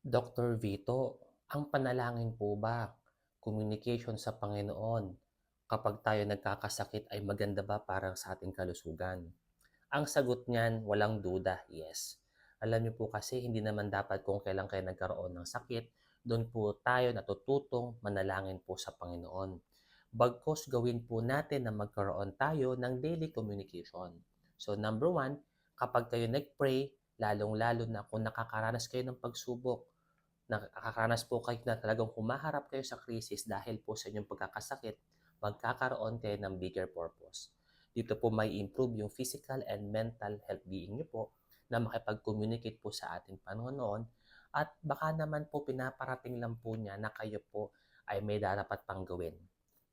Dr. Vito, ang panalangin po ba, communication sa Panginoon, kapag tayo nagkakasakit ay maganda ba para sa ating kalusugan? Ang sagot niyan, walang duda, yes. Alam niyo po kasi hindi naman dapat kung kailan kayo nagkaroon ng sakit, doon po tayo natututong manalangin po sa Panginoon. Bagkos gawin po natin na magkaroon tayo ng daily communication. So number one, kapag kayo nag-pray, lalong-lalo na kung nakakaranas kayo ng pagsubok, nakakaranas po kayo na talagang humaharap kayo sa krisis dahil po sa inyong pagkakasakit, magkakaroon kayo ng bigger purpose. Dito po may improve yung physical and mental health being niyo po na makipag-communicate po sa ating Panginoon at baka naman po pinaparating lang po niya na kayo po ay may darapat pang gawin.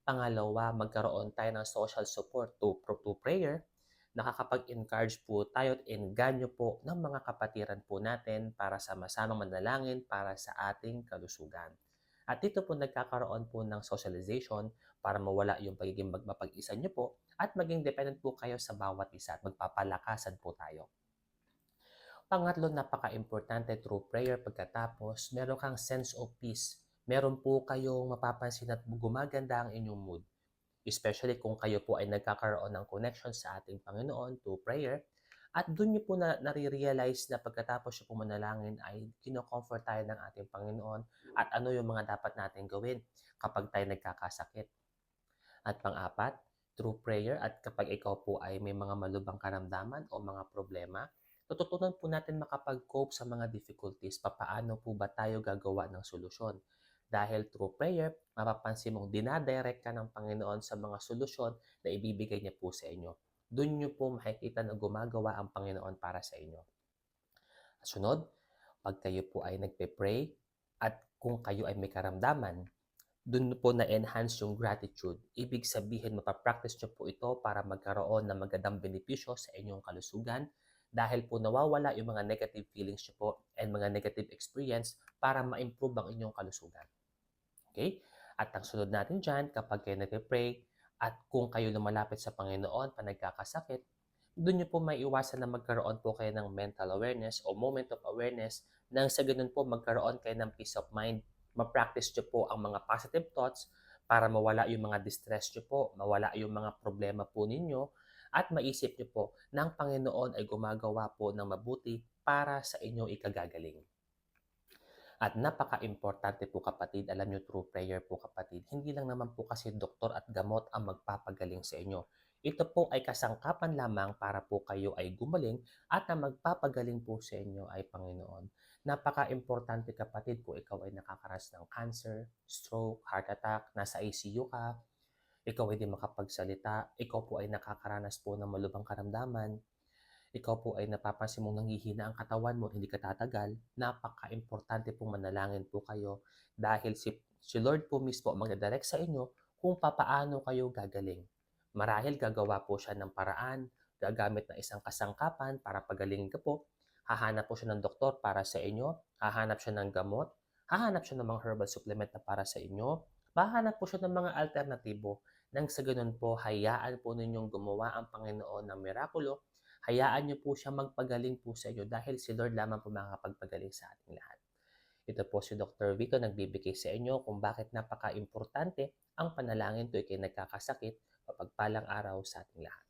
Pangalawa, magkaroon tayo ng social support to, to prayer nakakapag-encourage po tayo at enganyo po ng mga kapatiran po natin para sa masamang manalangin para sa ating kalusugan. At dito po nagkakaroon po ng socialization para mawala yung pagiging magmapag-isa nyo po at maging dependent po kayo sa bawat isa at magpapalakasan po tayo. Pangatlo, napaka-importante through prayer pagkatapos, meron kang sense of peace. Meron po kayong mapapansin at gumaganda ang inyong mood. Especially kung kayo po ay nagkakaroon ng connection sa ating Panginoon to prayer. At doon niyo po na nare-realize na pagkatapos niyo po manalangin ay kino-comfort tayo ng ating Panginoon at ano yung mga dapat natin gawin kapag tayo nagkakasakit. At pang-apat, through prayer at kapag ikaw po ay may mga malubang karamdaman o mga problema, tututunan po natin makapag-cope sa mga difficulties. Papaano po ba tayo gagawa ng solusyon? Dahil through prayer, mapapansin mong dinadirect ka ng Panginoon sa mga solusyon na ibibigay niya po sa inyo. Doon niyo po makikita na gumagawa ang Panginoon para sa inyo. Sunod, pag kayo po ay nagpe-pray at kung kayo ay may karamdaman, doon po na-enhance yung gratitude. Ibig sabihin, mapapractice nyo po ito para magkaroon ng magandang benepisyo sa inyong kalusugan dahil po nawawala yung mga negative feelings nyo po and mga negative experience para ma-improve ang inyong kalusugan. Okay? At ang sunod natin dyan, kapag kayo nag-pray at kung kayo lumalapit sa Panginoon pa nagkakasakit, doon nyo po may iwasan na magkaroon po kayo ng mental awareness o moment of awareness nang sa ganun po magkaroon kayo ng peace of mind. Ma-practice nyo po ang mga positive thoughts para mawala yung mga distress nyo po, mawala yung mga problema po ninyo, at maisip nyo po na ang Panginoon ay gumagawa po ng mabuti para sa inyong ikagagaling. At napaka-importante po kapatid, alam nyo through prayer po kapatid, hindi lang naman po kasi doktor at gamot ang magpapagaling sa inyo. Ito po ay kasangkapan lamang para po kayo ay gumaling at na magpapagaling po sa inyo ay Panginoon. Napaka-importante kapatid kung ikaw ay nakakaras ng cancer, stroke, heart attack, nasa ICU ka, ikaw ay di makapagsalita, ikaw po ay nakakaranas po ng malubang karamdaman, ikaw po ay napapansin mong nanghihina ang katawan mo, hindi ka tatagal, napaka-importante pong manalangin po kayo dahil si, si Lord po mismo magdadirect sa inyo kung papaano kayo gagaling. Marahil gagawa po siya ng paraan, gagamit ng isang kasangkapan para pagalingin ka po, hahanap po siya ng doktor para sa inyo, hahanap siya ng gamot, hahanap siya ng mga herbal supplement na para sa inyo, hahanap po siya ng mga alternatibo. Nang sa ganun po, hayaan po ninyong gumawa ang Panginoon ng mirakulo hayaan niyo po siya magpagaling po sa inyo dahil si Lord lamang po makakapagpagaling sa ating lahat. Ito po si Dr. Vito nagbibigay sa inyo kung bakit napaka-importante ang panalangin tuwing kayo nagkakasakit. Papagpalang araw sa ating lahat.